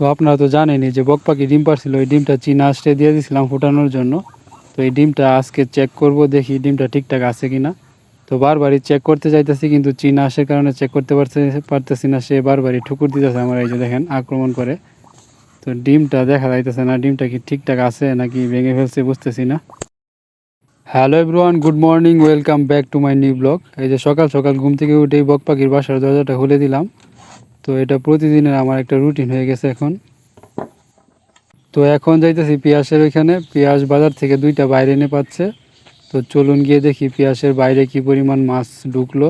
তো আপনারা তো জানেনই যে বক পাখি ডিম পারছিল, ওই ডিমটা চীনা আসতে দিয়ে দিয়েছিলাম ফুটানোর জন্য। তো এই ডিমটা আজকে চেক করব, দেখি ডিমটা ঠিকঠাক আছে কি না তো বারবারই চেক করতে চাইতেছি কিন্তু চীনা আসার কারণে চেক করতে পারতে পারতেছি না, সে বারবারই ঠুকুর দিতেছে আমার এই যে দেখেন আক্রমণ করে। তো ডিমটা দেখা যাইতেছে না, ডিমটা কি ঠিকঠাক আছে নাকি ভেঙে ফেলছে বুঝতেছি না। Hello everyone good morning welcome back to my new blog এই যে সকাল সকাল ঘুম থেকে উঠেই বক পাখির বাসার দরজাটা খুলে দিলাম। তো এটা প্রতিদিনের আমার একটা রুটিন হয়ে গেছে এখন। তো এখন যাইতেছি পিয়াসের ওইখানে। পিয়াস বাজার থেকে দুইটা বাইরে এনে পাচ্ছে। তো চলুন গিয়ে দেখি পিয়াসের বাইরে কি পরিমাণ মাছ ঢুকলো।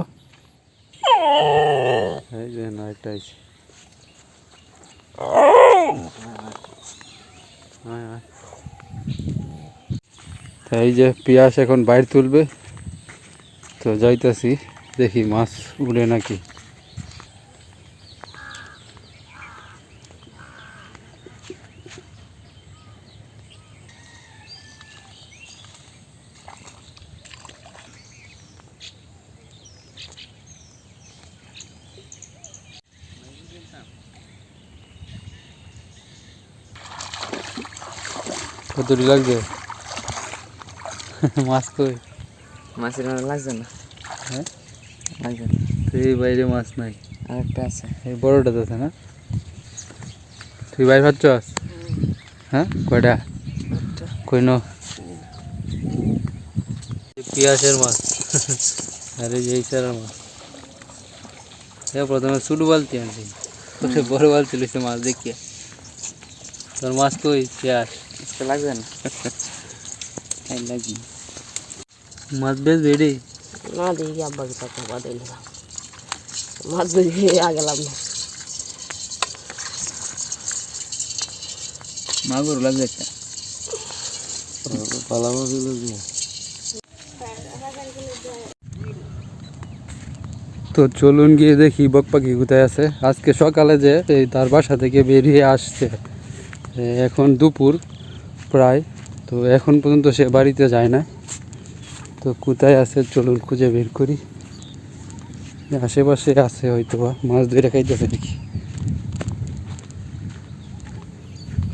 এই যে পিয়াস এখন বাইরে তুলবে। তো যাইতেছি, দেখি মাছ উড়ে নাকি। কতটি লাগছে মাছ কই মাছের মনে লাগছে না হ্যাঁ লাগছে না তো এই বাইরে মাছ নাই আরেকটা আছে এই বড়টা তো আছে না তুই বাইরে ভাবছস হ্যাঁ কয়টা কই ন পিয়াসের মাছ আরে যে এই সারা মাছ এ প্রথমে ছোট বালতি আনছি পরে বড় বালতি লইছে মাছ দেখিয়ে তোর মাছ কই পিয়াস আজকে লাগছে না লাগছে মাছ বেশ বেড়ে না দেখি আব্বাকে টাকা বাদে নিলাম মাছ ধরে আ গেলাম না। মাগুর লাগছে একটা। লাগবে তো চলুন গিয়ে দেখি বক পাখি কোথায় আছে। আজকে সকালে যে এই তার বাসা থেকে বেরিয়ে আসছে। এখন দুপুর। প্রায়। তো এখন পর্যন্ত সে বাড়িতে যায় না। তো কোথায় আছে চলুন খুঁজে বের করি। আশেপাশে আছে হয়তো বা মাছ ধরে খাইতেছে দেখি।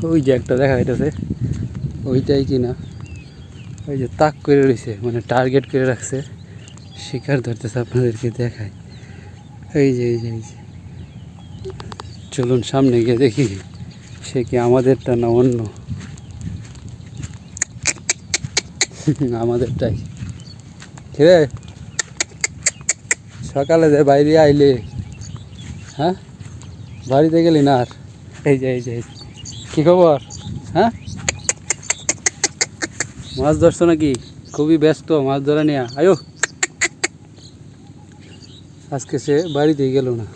ওই যে একটা দেখা যাইতেছে, ওইটাই কি না ওই যে তাক করে রয়েছে মানে টার্গেট করে রাখছে। শিকার ধরতেছে আপনাদেরকে দেখায়। এই যে এই যে এই যে। চলুন সামনে গিয়ে দেখি, সে কি আমাদেরটা না অন্য? আমাদেরটাই। রে সকালে যে বাইরে আইলে হ্যাঁ? বাড়িতে গেলি না আর? এই যে এই যে কি খবর? হ্যাঁ? মাছ ধরছো নাকি? খুবই ব্যস্ত মাছ ধরা নিয়ে। আয়ো। আজকে সে বাড়িতেই গেল না।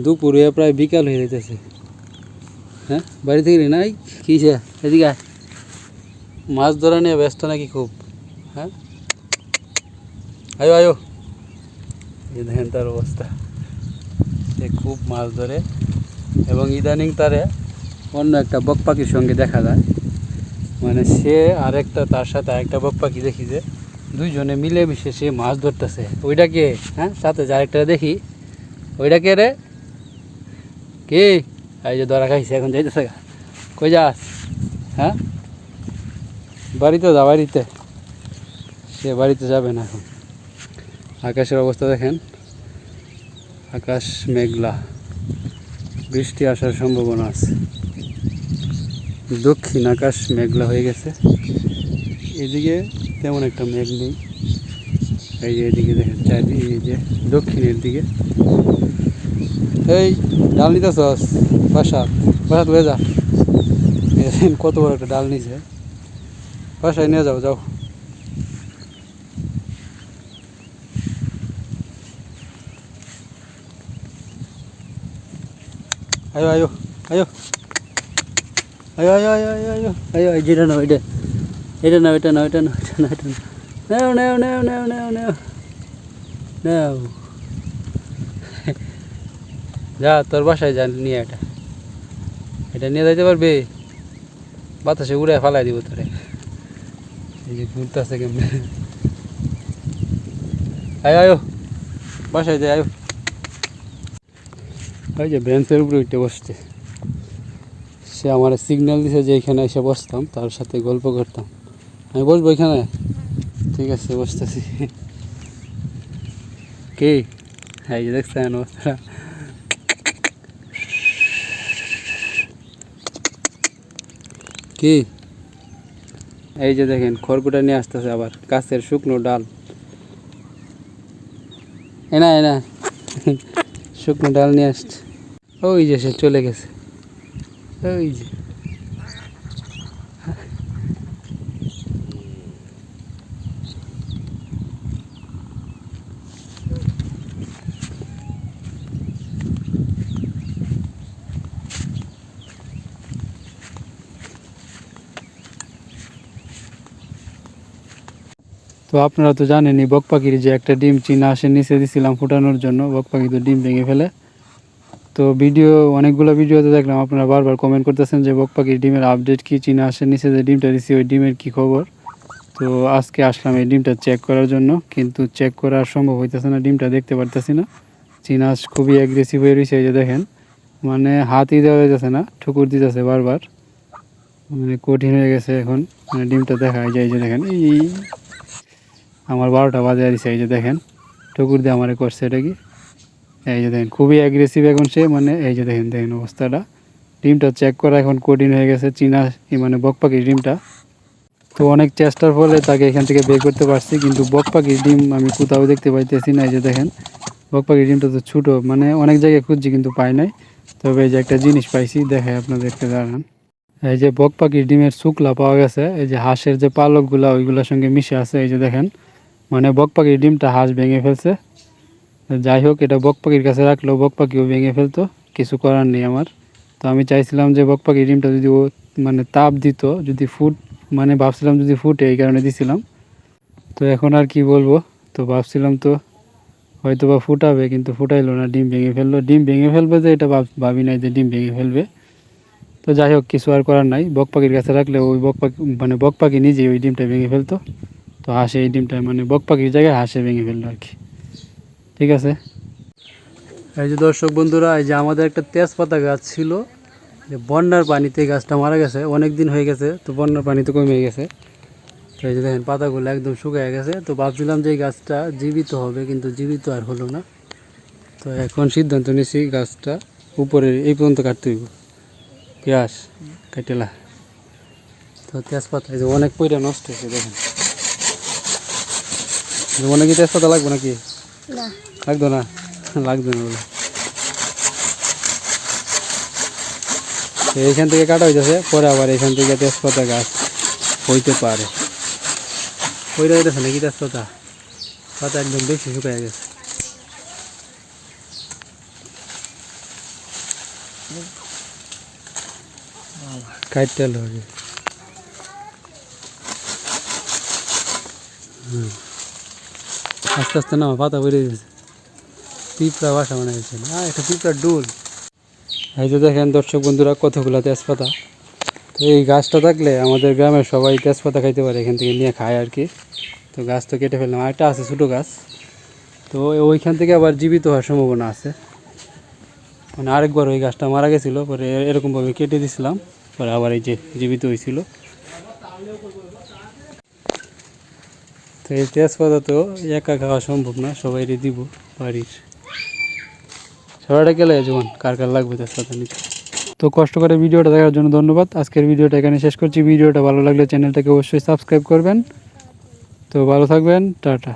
দুপুরে প্রায় বিকাল হয়ে যেতেছে হ্যাঁ? বাড়ি থেকে গেলি নাই? কী সে এদিকে। মাছ ধরা নিয়ে ব্যস্ত নাকি খুব? হ্যাঁ? আয়ো আয়ো। এই দেখেন তার অবস্থা। সে খুব মাছ ধরে এবং ইদানিং তারে অন্য একটা বক পাখির সঙ্গে দেখা যায়। মানে সে আরেকটা, তার সাথে আরেকটা বক পাখি দেখি যে দুইজনে মিলেমিশে সে মাছ ধরতেছে। ওইটাকে হ্যাঁ সাথে যে আরেকটা দেখি, ওইটাকে রে? কে? এই যে ধরা খাইছে, এখন যাইতেছে কই যাস? হ্যাঁ? বাড়িতে যা, বাড়িতে। সে বাড়িতে যাবে না এখন। আকাশের অবস্থা দেখেন। আকাশ মেঘলা। বৃষ্টি আসার সম্ভাবনা আছে। দক্ষিণ আকাশ মেঘলা হয়ে গেছে। এদিকে তেমন একটা মেঘ নেই। এই যে এদিকে দেখেন চারিদিকে, এই যে দক্ষিণের দিকে। এই, ডাল নিতেছস বাসাত বাসাত হয়ে যা। কত বড় একটা ডাল নিছে। বাসায় নিয়ে যাও যাও। আয়ো আয়ো আয়ো। আয়ো আয়ো আয়ো আয়ো আয়ো। আয়ো, এই যেটা নাও, এটা। এটা নাও এটা নাও এটা নাও এটা নাও এটা নাও। নাও নাও নাও নাও নাও নাও। যা, তোর বাসায় যা, নিয়ে এটা। এটা নিয়ে যাইতে পারবে? বাতাসে উড়ে ফালাই দিব তোরে। এই যে ঘুরতেছে কেমনে? আয়ো আয়ো বাসায় যাই আয়ো। ওই যে বেঞ্চের উপরে উঠে বসছে। সে আমার সিগন্যাল দিছে যে এখানে এসে বসতাম, তার সাথে গল্প করতাম। আমি বসবো এখানে? ঠিক আছে, বসতেছি। কে? হ্যাঁ এই দেখছেন অবস্থা। কি? এই যে দেখেন, খড়কুটা নিয়ে আসতেছে আবার, গাছের শুকনো ডাল। এনা এনা শুকনো ডাল নিয়ে আসছে। ওই যে সে চলে গেছে। ওই যে। তো আপনারা তো জানেনই, বক পাখির যে একটা ডিম চীনা আসে, নিচে দিছিলাম ফুটানোর জন্য, বক পাখি তো ডিম ভেঙে ফেলে। তো ভিডিও, অনেকগুলো ভিডিওতে দেখলাম, আপনারা বারবার কমেন্ট করতেছেন যে বক পাখির ডিমের আপডেট কি, চীনা আসে, নিচে যে ডিমটা দিছি, ওই ডিমের কি খবর? তো আজকে আসলাম এই ডিমটা চেক করার জন্য, কিন্তু চেক করা সম্ভব হইতেছে না, ডিমটা দেখতে পারতেছি না। চীনা হাঁস খুবই অ্যাগ্রেসিভ হয়ে রয়েছে এই যে দেখেন মানে হাতই দেওয়া যাচ্ছে না, ঠুকুর দিতেছে বারবার। মানে কঠিন হয়ে গেছে এখন মানে ডিমটা দেখা যায় যে দেখেন, এই আমার বারোটা বাজে দিছে এই যে দেখেন। ঠুকুর দিয়ে আমারে করছে এটা কি? এই যে দেখেন, খুবই অ্যাগ্রেসিভ এখন সে মানে এই যে দেখেন দেখেন অবস্থাটা। ডিমটা চেক করা এখন কঠিন হয়ে গেছে, চীনা মানে বক পাখির ডিমটা। তো অনেক চেষ্টার ফলে তাকে এখান থেকে বের করতে পারছি, কিন্তু বক পাখির ডিম আমি কোথাও দেখতে পাইতেছি না, এই যে দেখেন। বক পাখির ডিমটা তো ছোটো মানে অনেক জায়গায় খুঁজছি কিন্তু পাই নাই। তবে এই যে একটা জিনিস পাইছি দেখে আপনাদেরকে দাঁড়ান। এই যে বক পাখির ডিমের শুকলা পাওয়া গেছে, এই যে হাঁসের যে পালকগুলা, ওইগুলোর সঙ্গে মিশে আছে, এই যে দেখেন। মানে বক পাখির ডিমটা হাঁস ভেঙে ফেলছে। যাই হোক, এটা বক পাখির কাছে রাখলেও বক পাখিও ভেঙে ফেলতো, কিছু করার নেই আমার। তো আমি চাইছিলাম যে বক পাখির ডিমটা যদি ও মানে তাপ দিত, যদি ফুট মানে ভাবছিলাম যদি ফুটে, এই কারণে দিছিলাম। তো এখন আর কি বলব, তো ভাবছিলাম তো হয়তো বা ফুটাবে, কিন্তু ফুটাইলো না, ডিম ভেঙে ফেলল। ডিম ভেঙে ফেলবে যে, এটা ভাবি নাই যে ডিম ভেঙে ফেলবে। তো যাই হোক, কিছু আর করার নাই। বক পাখির কাছে রাখলে ওই বক পাখি মানে বক পাখি নিজেই ওই ডিমটা ভেঙে ফেলতো। তো হাঁসে এই ডিমটা মানে বক পাখির জায়গায় হাঁসে ভেঙে ফেলল আর কি। ঠিক আছে? এই যে দর্শক বন্ধুরা, এই যে আমাদের একটা তেজপাতা গাছ ছিল, যে বন্যার পানিতে গাছটা মারা গেছে অনেক দিন হয়ে গেছে, তো বন্যার পানিতে কমে গেছে। তো এই যে দেখেন, পাতাগুলো একদম শুকিয়ে গেছে, তো ভাবছিলাম যে এই গাছটা জীবিত হবে, কিন্তু জীবিত আর হলো না। তো এখন সিদ্ধান্ত নিয়েছি গাছটা উপরে এই পর্যন্ত কাটতে হইব। পেঁয়াজ কাটেলা তো তেজপাতা, এই যে অনেক পয়টা নষ্ট হয়েছে, দেখেন। অনেক তেজপাতা লাগবে নাকি? লাগতো না? লাগবে না বলে। এইখান থেকে কাটা হইতেছে পরে আবার এখান থেকে তেজপাতা গাছ হইতে পারে। হইতে হইতেছে নাকি তেজপাতা? পাতা একদম বেশি শুকায় গেছে। কাটতে হবে হুম। আস্তে আস্তে না পাতা বেরিয়ে গেছে। পিঁপড়া বাসা মনে হয়েছে না একটা পিঁপড়ার ডুল। এই যে দেখেন দর্শক বন্ধুরা, কতগুলো তেজপাতা। তো এই গাছটা থাকলে আমাদের গ্রামের সবাই তেজপাতা খাইতে পারে, এখান থেকে নিয়ে খায় আর কি। তো গাছ তো কেটে ফেললাম। আরেকটা আছে ছোটো গাছ। তো ওইখান থেকে আবার জীবিত হওয়ার সম্ভাবনা আছে। মানে আরেকবার ওই গাছটা মারা গেছিল, পরে এরকমভাবে কেটে দিছিলাম। পরে আবার এই যে জীবিত হয়েছিল তো এই তেজপাতা তো একা খাওয়া সম্ভব না সবাই দিব বাড়ির। সবাইটা গেলে যেমন কার কার লাগবে তেজপাতা নিতে। তো কষ্ট করে ভিডিওটা দেখার জন্য ধন্যবাদ। আজকের ভিডিওটা এখানে শেষ করছি। ভিডিওটা ভালো লাগলে চ্যানেলটাকে অবশ্যই সাবস্ক্রাইব করবেন। তো ভালো থাকবেন, টাটা।